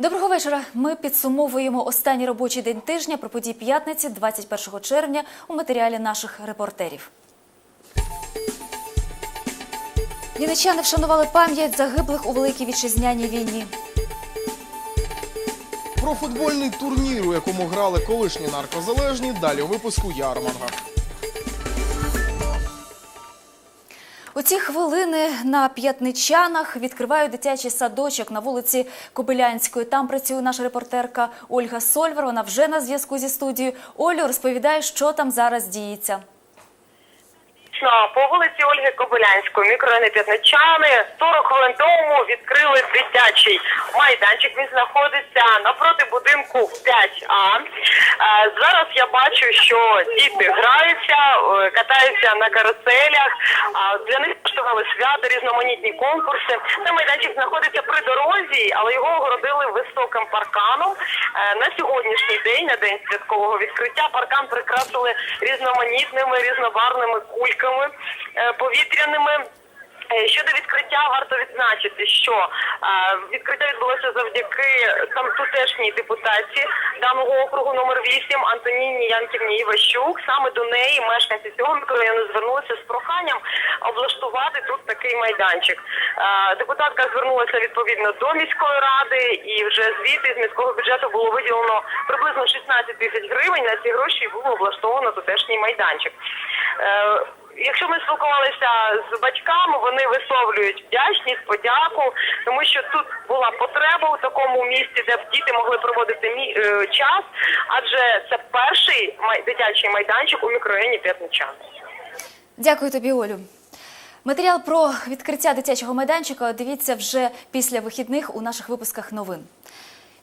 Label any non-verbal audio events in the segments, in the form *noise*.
Доброго вечора. Ми підсумовуємо останній робочий день тижня про події п'ятниці, 21 червня, у матеріалі наших репортерів. Вінничани вшанували пам'ять загиблих у великій вітчизняній війні. Про футбольний турнір, у якому грали колишні наркозалежні, далі у випуску Ярманга. У ці хвилини на п'ятничанах відкривають дитячий садочок на вулиці Кобилянської. Там працює наша репортерка Ольга Сольвер. Вона вже на зв'язку зі студією. Олю розповідає, що там зараз діється. Дійсно, по вулиці Ольги Кобилянської, мікрорайони П'ятничани, 40 хвилин тому відкрили дитячий майданчик. Він знаходиться напроти будинку 5А. Е, Зараз я бачу, що діти граються, е, катаються на каруселях. Для них влаштували свято, різноманітні конкурси. Цей майданчик знаходиться при дорозі, але його огородили високим парканом. Е, На сьогоднішній день, на день святкового відкриття, паркан прикрасили різноманітними різнобарвними кульками е, повітряними. Е, Щодо відкриття варто відзначити, що е, відкриття відбулося завдяки там тутешній депутатці даного округу номер 8 Антоніні Янківні Іващук. Саме до неї мешканці цього мікрорайону звернулися з проханням облаштувати тут такий майданчик. Депутатка звернулася відповідно до міської ради, і вже звідти з міського бюджету було виділено приблизно 16 тисяч гривень. На ці гроші було облаштовано тутешній майданчик. Якщо ми спілкувалися з батьками, вони висловлюють вдячність, подяку, тому що тут була потреба у такому місці, де діти могли проводити мі- е, час, адже це перший май- дитячий майданчик у мікрорайоні П'ятничан. Дякую тобі, Олю. Матеріал про відкриття дитячого майданчика дивіться вже після вихідних у наших випусках новин.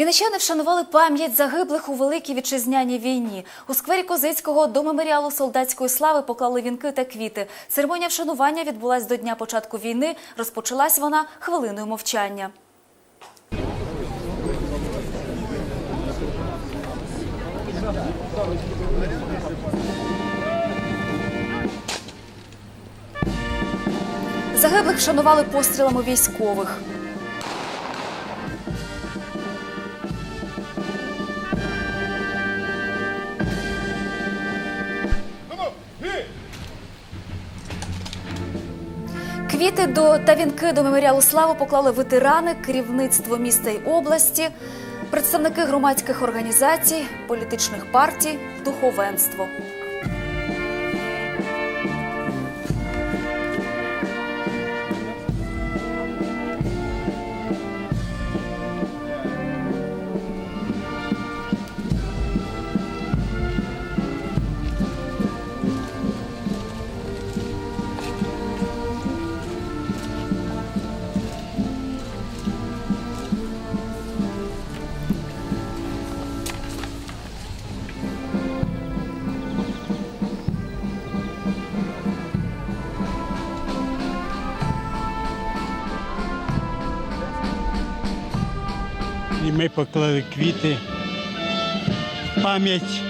Вінничани вшанували пам'ять загиблих у великій вітчизняній війні. У сквері Козицького до меморіалу солдатської слави поклали вінки та квіти. Церемонія вшанування відбулась до дня початку війни. Розпочалась вона хвилиною мовчання. Загиблих вшанували пострілами військових. Квіти до та вінки до меморіалу слави поклали ветерани, керівництво міста й області, представники громадських організацій, політичних партій, духовенство. Ми поклали квіти. в Пам'ять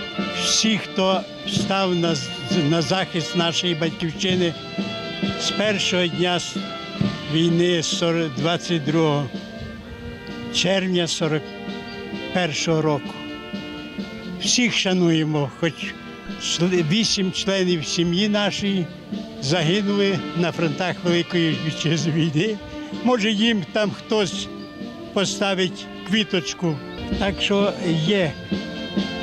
всіх, хто став на, на захист нашої батьківщини з першого дня війни, 22 червня 41 року. Всіх шануємо, хоч вісім членів сім'ї нашої загинули на фронтах Великої Вітчизни війни. Може, їм там хтось поставить квіточку. Так що є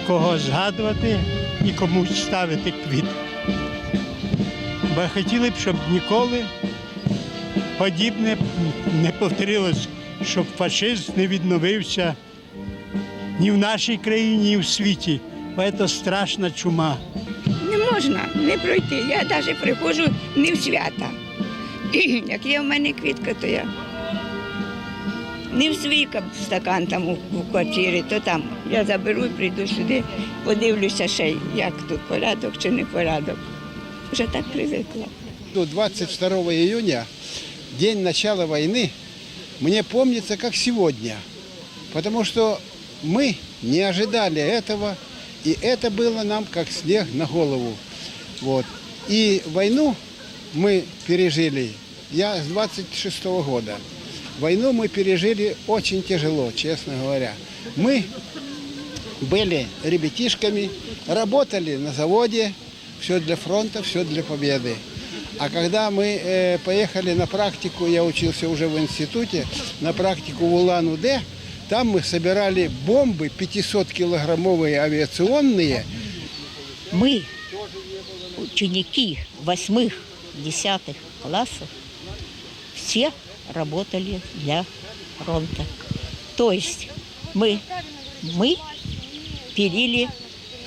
кого згадувати і комусь ставити квіт. Бо хотіли б, щоб ніколи подібне не повторилось, щоб фашизм не відновився ні в нашій країні, ні в світі. Бо це страшна чума. Не можна не пройти. Я навіть приходжу не в свята. *clears throat* Як є в мене квітка, то я не в свій кап- стакан там у, у квартирі, то там я заберу і прийду сюди, подивлюся ще, як тут порядок чи не порядок. Вже так привикла. До 22 июня, день начала войны, мне помнится как сегодня. Потому что мы не ожидали этого, и это было нам как снег на голову. Вот. И войну мы пережили, я с 26 года. Войну мы пережили очень тяжело, честно говоря. Мы были ребятишками, работали на заводе, все для фронта, все для победы. А когда мы э, поехали на практику, я учился уже в институте, на практику в Улан-Удэ, там мы собирали бомбы 500-килограммовые авиационные, мы, ученики восьмых, десятых классов, все работали для фронта. То есть мы, мы пилили,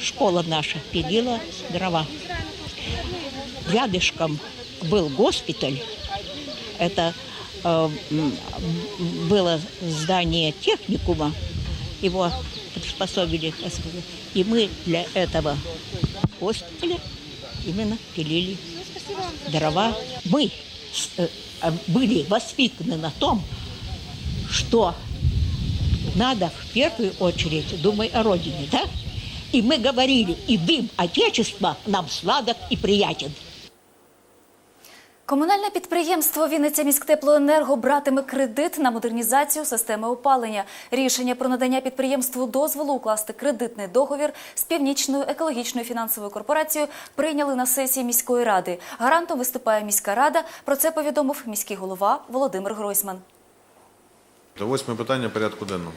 школа наша пилила дрова. Рядышком был госпиталь. Это э, было здание техникума. Его приспособили. И мы для этого госпиталя именно пилили дрова. Мы э, были воспитаны на том, что надо в первую очередь думать о родине, да? И мы говорили, и дым Отечества нам сладок и приятен. Комунальне підприємство Вінниця міськтеплоенерго братиме кредит на модернізацію системи опалення. Рішення про надання підприємству дозволу укласти кредитний договір з північною екологічною фінансовою корпорацією прийняли на сесії міської ради. Гарантом виступає міська рада. Про це повідомив міський голова Володимир Гройсман. До восьме питання порядку денного.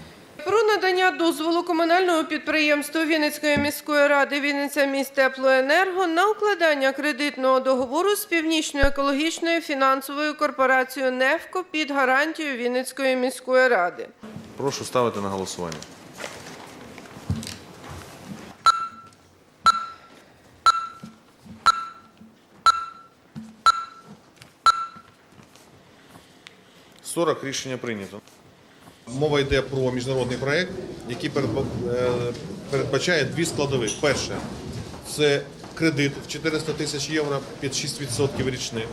Надання дозволу комунального підприємства Вінницької міської ради Вінниця міськтеплоенерго на укладання кредитного договору з північною екологічною фінансовою корпорацією «Нефко» під гарантією Вінницької міської ради. Прошу ставити на голосування. Сорок рішення прийнято. Мова йде про міжнародний проєкт, який е, передбачає дві складові. Перше це кредит в 400 тисяч євро під 6% річних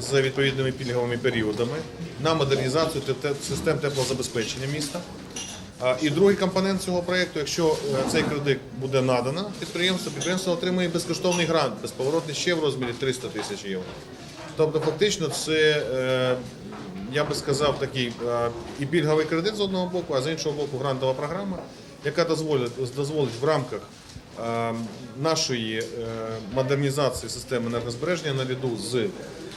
з відповідними пільговими періодами на модернізацію те- те- систем теплозабезпечення міста. І другий компонент цього проєкту, якщо е, цей кредит буде надано підприємству, підприємство отримує безкоштовний грант, безповоротний ще в розмірі 300 тисяч євро. Тобто, фактично, це, е, я би сказав, такий е, і пільговий кредит з одного боку, а з іншого боку, грантова програма, яка дозволить, дозволить в рамках е, нашої е, модернізації системи енергозбереження наряду з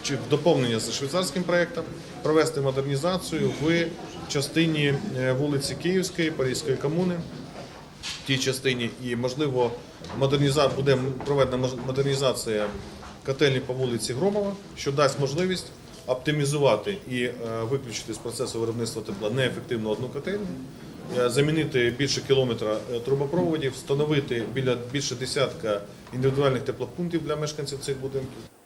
чи в доповнення з швейцарським проєктом провести модернізацію в частині вулиці Київської, Паризької комуни. В тій частині, і можливо модерніза... буде проведена модернізація котельні по вулиці Громова, що дасть можливість оптимізувати і е, виключити з процесу виробництва тепла неефективну одну котельню, е, замінити більше кілометра е, трубопроводів, встановити біля більше десятка індивідуальних теплопунктів для мешканців цих будинків.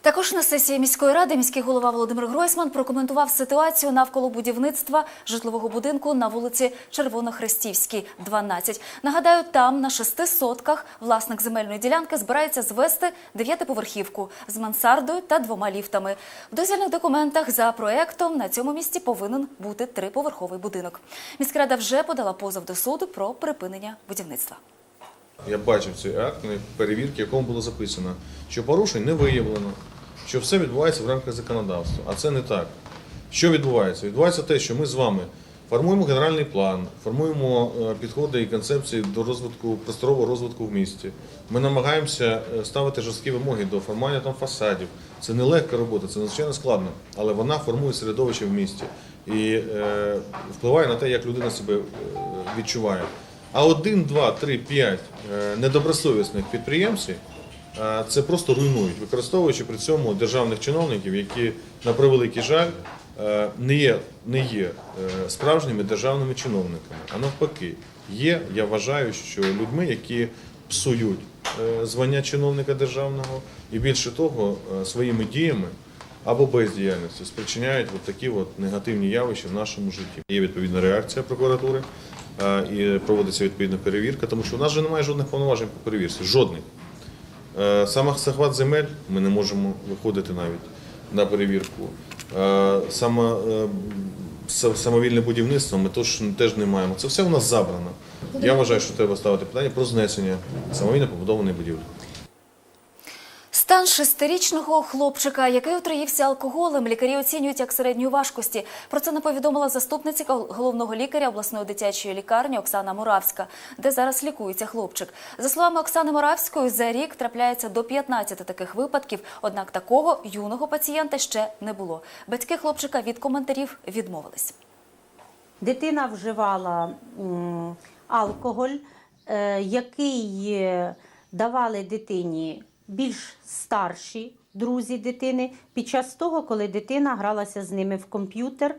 Також на сесії міської ради міський голова Володимир Гройсман прокоментував ситуацію навколо будівництва житлового будинку на вулиці Червонохрестівській, 12. Нагадаю, там на шести сотках власник земельної ділянки збирається звести дев'ятиповерхівку з мансардою та двома ліфтами. В дозвільних документах за проектом на цьому місці повинен бути триповерховий будинок. Міськрада вже подала позов до суду про припинення будівництва. Я бачив цей акт перевірки, в якому було записано, що порушень не виявлено, що все відбувається в рамках законодавства. А це не так. Що відбувається? Відбувається те, що ми з вами формуємо генеральний план, формуємо е, підходи і концепції до розвитку просторового розвитку в місті. Ми намагаємося е, ставити жорсткі вимоги до формування там фасадів. Це не легка робота, це надзвичайно складно, але вона формує середовище в місті і е, впливає на те, як людина себе е, відчуває. А один, два, три, п'ять е, недобросовісних підприємців е, це просто руйнують, використовуючи при цьому державних чиновників, які, на превеликий жаль, е, не є, не є е, справжніми державними чиновниками. А навпаки, є, я вважаю, що людьми, які псують звання чиновника державного і більше того, своїми діями або бездіяльністю спричиняють от такі от негативні явища в нашому житті. Є відповідна реакція прокуратури і проводиться відповідна перевірка, тому що у нас вже немає жодних повноважень по перевірці. Жодних. Е, Саме захват земель ми не можемо виходити навіть на перевірку. Е, Саме е, самовільне будівництво ми теж, теж не маємо. Це все у нас забрано. Я вважаю, що треба ставити питання про знесення самовільно побудованої будівлі. Стан шестирічного хлопчика, який отруївся алкоголем, лікарі оцінюють як середньої важкості. Про це не повідомила заступниця головного лікаря обласної дитячої лікарні Оксана Муравська, де зараз лікується хлопчик. За словами Оксани Муравської, за рік трапляється до 15 таких випадків. Однак такого юного пацієнта ще не було. Батьки хлопчика від коментарів відмовились. Дитина вживала алкоголь, е, який е, давали дитині більш старші друзі дитини під час того, коли дитина гралася з ними в комп'ютер.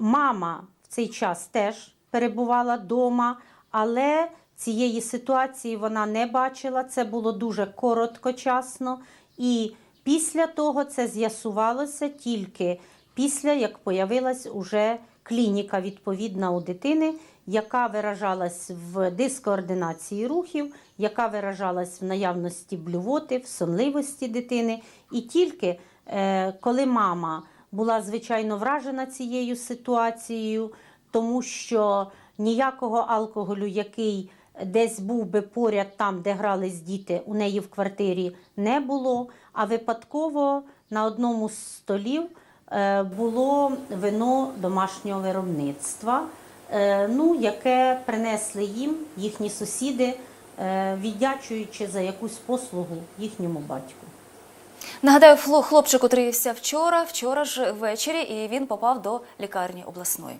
Мама в цей час теж перебувала вдома, але цієї ситуації вона не бачила. Це було дуже короткочасно. І після того це з'ясувалося тільки після як появилась уже клініка відповідна у дитини, яка виражалась в дискоординації рухів, яка виражалась в наявності блювоти, в сонливості дитини. І тільки е, коли мама була звичайно вражена цією ситуацією, тому що ніякого алкоголю, який десь був би поряд там, де грались діти, у неї в квартирі не було. А випадково на одному з столів е, було вино домашнього виробництва, е, ну, яке принесли їм їхні сусіди, віддячуючи за якусь послугу їхньому батьку. Нагадаю, хлопчик отруївся вчора, вчора ж ввечері, і він попав до лікарні обласної.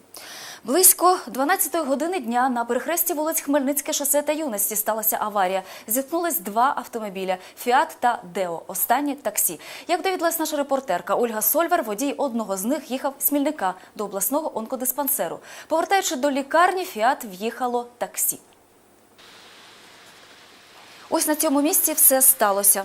Близько 12 години дня на перехресті вулиць Хмельницьке шосе та юності сталася аварія. Зіткнулись два автомобіля Фіат та Део. Останні таксі. Як довідалась наша репортерка Ольга Сольвер, водій одного з них їхав з Смільника до обласного онкодиспансеру. Повертаючи до лікарні, Фіат в'їхало таксі. Ось на цьому місці все сталося.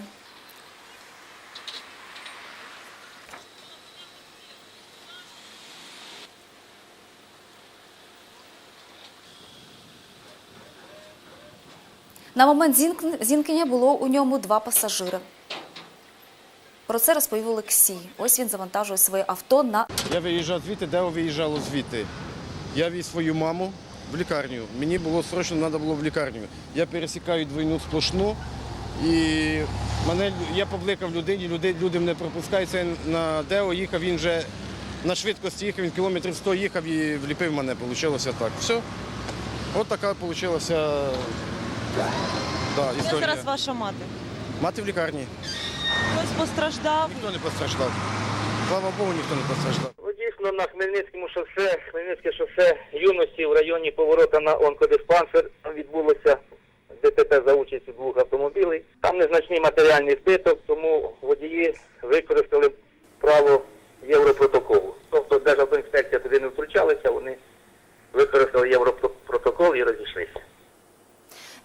На момент зіткнення було у ньому два пасажири. Про це розповів Олексій. Ось він завантажує своє авто на Я виїжджав звідти, де виїжджало звідти. Я віз свою маму в лікарню. Мені було срочно треба було в лікарню. Я пересікаю двойну сплошну і мене, я побликав людині, люди, люди мене пропускають. Це на Део їхав, він вже на швидкості їхав, він кілометрів 100 їхав і вліпив мене. Получилося так. Все. От така вийшла да, історія. зараз ваша мати? Мати в лікарні. Хтось постраждав? Ніхто не постраждав. Слава Богу, ніхто не постраждав. Дійсно на Хмельницькому шосе, Хмельницьке шосе юності в районі поворота на онкодиспансер відбулося ДТП за участю двох автомобілів. Там незначний матеріальний збиток, тому водії використали право Європротоколу. Тобто Державтоінспекція туди не втручалася, вони використали Європротокол і розійшлися.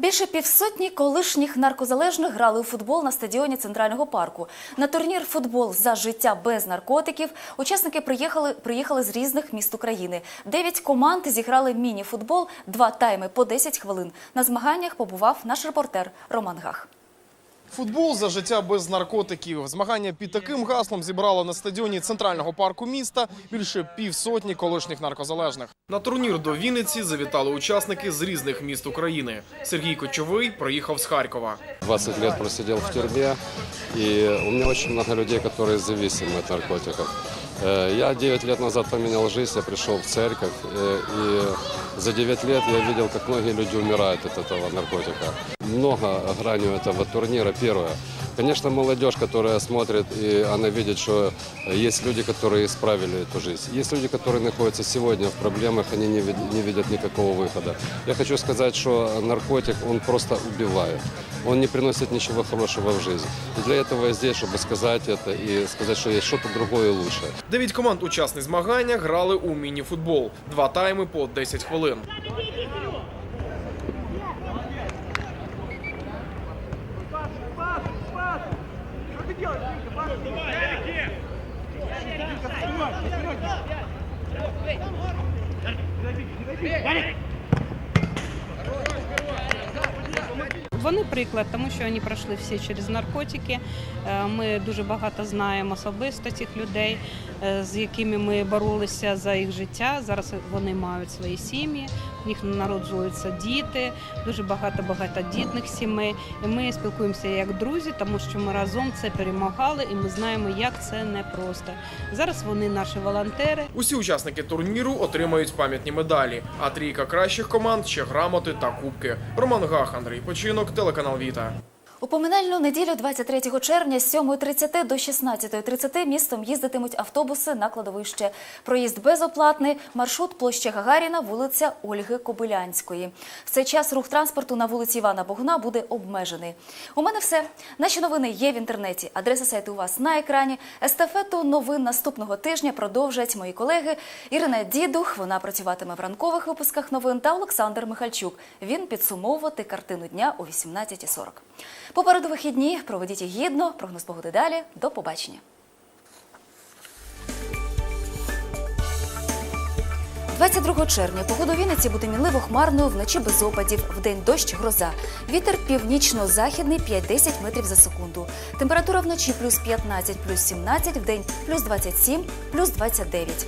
Більше півсотні колишніх наркозалежних грали у футбол на стадіоні центрального парку. На турнір футбол за життя без наркотиків учасники приїхали, приїхали з різних міст України. Дев'ять команд зіграли міні-футбол, два тайми по 10 хвилин. На змаганнях побував наш репортер Роман Гах. Футбол за життя без наркотиків. Змагання під таким гаслом зібрало на стадіоні центрального парку міста більше півсотні колишніх наркозалежних. На турнір до Вінниці завітали учасники з різних міст України. Сергій Кочовий приїхав з Харкова. 20 лет просидел в тюрьме, и у меня очень много людей, которые зависимы от наркотиков. Э, Я 9 лет назад поменял жизнь, я пришел в церковь, э, и за 9 лет я видел, как многие люди умирают от этого наркотика. Много граней этого турнира. Первое. Конечно, молодежь, которая смотрит, и она видит, что есть люди, которые исправили эту жизнь. Есть люди, которые находятся сегодня в проблемах, они не вид- не видят никакого выхода. Я хочу сказать, что наркотик, он просто убивает. Он не приносит ничего хорошего в жизнь. И для этого я здесь, чтобы сказать это и сказать, что есть что-то другое лучше. Дев'ять команд учасниць змагання грали у міні-футбол. Два тайми по 10 хвилин. Давай! Вони приклад, тому що вони пройшли всі через наркотики. Е, Ми дуже багато знаємо особисто цих людей, е, з якими ми боролися за їх життя. Зараз вони мають свої сім'ї, в них народжуються діти, дуже багато багатодітних сімей. І ми спілкуємося як друзі, тому що ми разом це перемагали, і ми знаємо, як це непросто. Зараз вони наші волонтери. Усі учасники турніру отримають пам'ятні медалі, а трійка кращих команд ще грамоти та кубки. Роман Гах, Андрій Починок, телеканал Віта. У поминальну неділю 23 червня з 7.30 до 16.30 містом їздитимуть автобуси на кладовище. Проїзд безоплатний, маршрут площа Гагаріна, вулиця Ольги Кобилянської. В цей час рух транспорту на вулиці Івана Богуна буде обмежений. У мене все. Наші новини є в інтернеті. Адреса сайту у вас на екрані. Естафету новин наступного тижня продовжать мої колеги Ірина Дідух. Вона працюватиме в ранкових випусках новин та Олександр Михальчук. Він підсумовувати картину дня о 18.40. Попереду вихідні. Проведіть їх гідно. Прогноз погоди далі. До побачення. 22 червня погода у Вінниці буде мінливо хмарною, вночі без опадів, вдень дощ, гроза. Вітер північно-західний 5-10 метрів за секунду. Температура вночі плюс 15, плюс 17, вдень плюс 27, плюс 29.